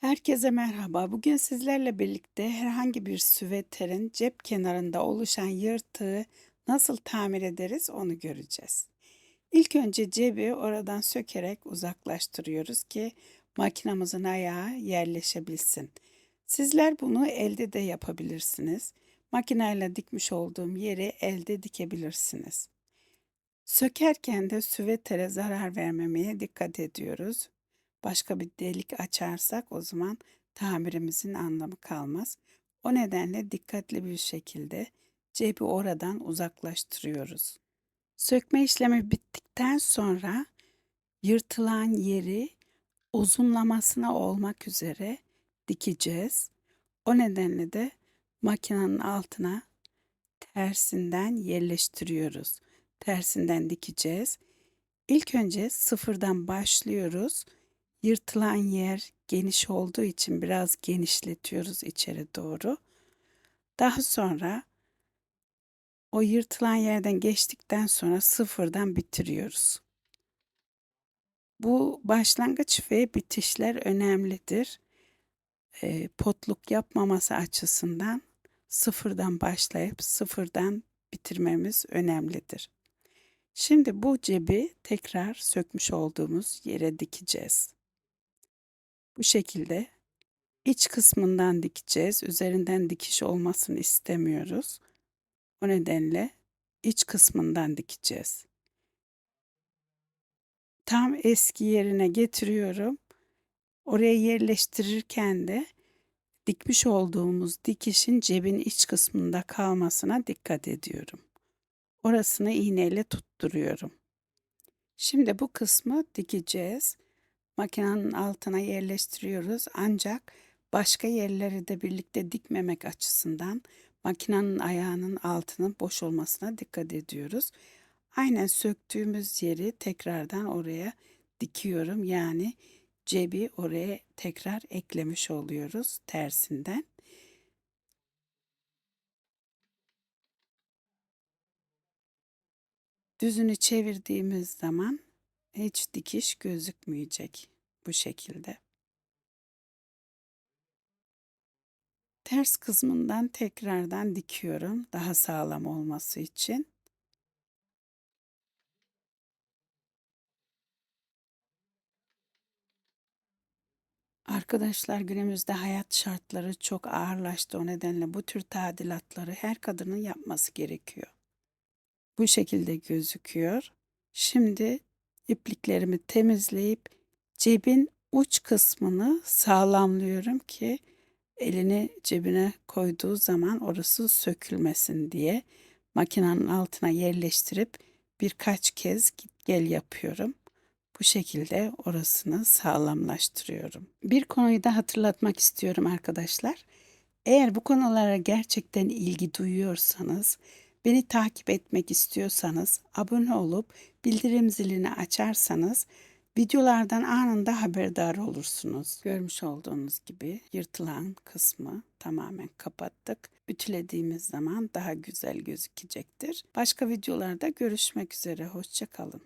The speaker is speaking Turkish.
Herkese merhaba. Bugün sizlerle birlikte herhangi bir süveterin cep kenarında oluşan yırtığı nasıl tamir ederiz onu göreceğiz. İlk önce cebi oradan sökerek uzaklaştırıyoruz ki makinamızın ayağı yerleşebilsin. Sizler bunu elde de yapabilirsiniz. Makineyle dikmiş olduğum yeri elde dikebilirsiniz. Sökerken de süvetere zarar vermemeye dikkat ediyoruz. Başka bir delik açarsak o zaman tamirimizin anlamı kalmaz. O nedenle dikkatli bir şekilde cebi oradan uzaklaştırıyoruz. Sökme işlemi bittikten sonra yırtılan yeri uzunlamasına olmak üzere dikeceğiz. O nedenle de makinenin altına tersinden yerleştiriyoruz. Tersinden dikeceğiz. İlk önce sıfırdan başlıyoruz. Yırtılan yer geniş olduğu için biraz genişletiyoruz içeri doğru. Daha sonra o yırtılan yerden geçtikten sonra sıfırdan bitiriyoruz. Bu başlangıç ve bitişler önemlidir. E, potluk yapmaması açısından sıfırdan başlayıp sıfırdan bitirmemiz önemlidir. Şimdi bu cebi tekrar sökmüş olduğumuz yere dikeceğiz. Bu şekilde iç kısmından dikeceğiz. Üzerinden dikiş olmasını istemiyoruz. O nedenle iç kısmından dikeceğiz. Tam eski yerine getiriyorum. Oraya yerleştirirken de dikmiş olduğumuz dikişin cebin iç kısmında kalmasına dikkat ediyorum. Orasını iğneyle tutturuyorum. Şimdi bu kısmı dikeceğiz. Makinenin altına yerleştiriyoruz. Ancak başka yerleri de birlikte dikmemek açısından makinenin ayağının altının boş olmasına dikkat ediyoruz. Aynen söktüğümüz yeri tekrardan oraya dikiyorum. Yani cebi oraya tekrar eklemiş oluyoruz tersinden. Düzünü çevirdiğimiz zaman hiç dikiş gözükmeyecek bu şekilde. Ters kısmından tekrardan dikiyorum daha sağlam olması için. Arkadaşlar günümüzde hayat şartları çok ağırlaştı. O nedenle bu tür tadilatları her kadının yapması gerekiyor. Bu şekilde gözüküyor. Şimdi ipliklerimi temizleyip cebin uç kısmını sağlamlıyorum ki elini cebine koyduğu zaman orası sökülmesin diye makinenin altına yerleştirip birkaç kez git gel yapıyorum. Bu şekilde orasını sağlamlaştırıyorum. Bir konuyu da hatırlatmak istiyorum arkadaşlar. Eğer bu konulara gerçekten ilgi duyuyorsanız, beni takip etmek istiyorsanız, abone olup bildirim zilini açarsanız videolardan anında haberdar olursunuz. Görmüş olduğunuz gibi yırtılan kısmı tamamen kapattık. Ütülediğimiz zaman daha güzel gözükecektir. Başka videolarda görüşmek üzere. Hoşçakalın.